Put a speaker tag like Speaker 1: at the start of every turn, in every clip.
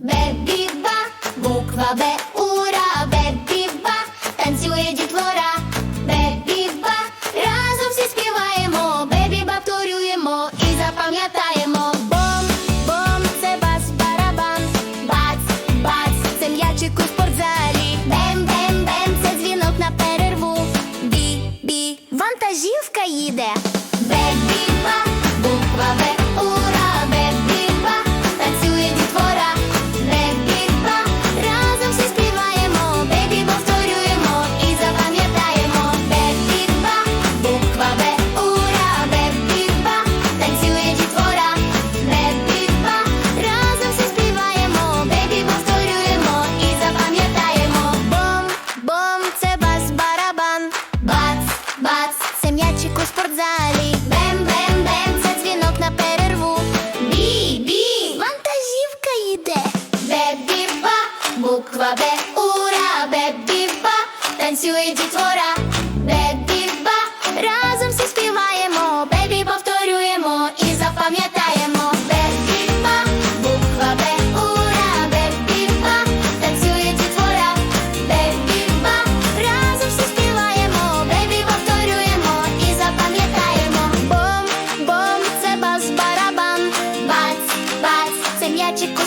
Speaker 1: Бебіба, буква Б, ура, бебіба, танцює дітвора, бебіба, разом всі співаємо, бебіба повторюємо і запам'ятаємо. Бом, бом, це бас, барабан, бац, бац, це м'ячик у спортзалі. Бем, бем, бем, це дзвінок на перерву. Бі, бі, вантажівка їде. Буква Б, ура, бебіба, танцює дітвора. Бебіба, разом всі співаємо, бебі повторюємо і запам'ятаємо. Бебіба, буква Б, ура, бебіба, танцює дітвора. Бебіба, разом всі співаємо, бебі повторюємо і запам'ятаємо. Бом, бом, це бас, барабан. Бац, бац, це м'ячик.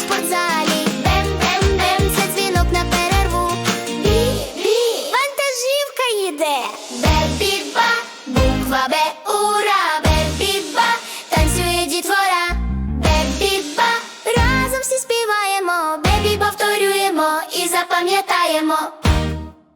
Speaker 1: Вантажівка їде. Бебіба, буква Б, ура, бебіба, танцює дітвора. Бебіба, разом всі співаємо, бебі повторюємо і запам'ятаємо.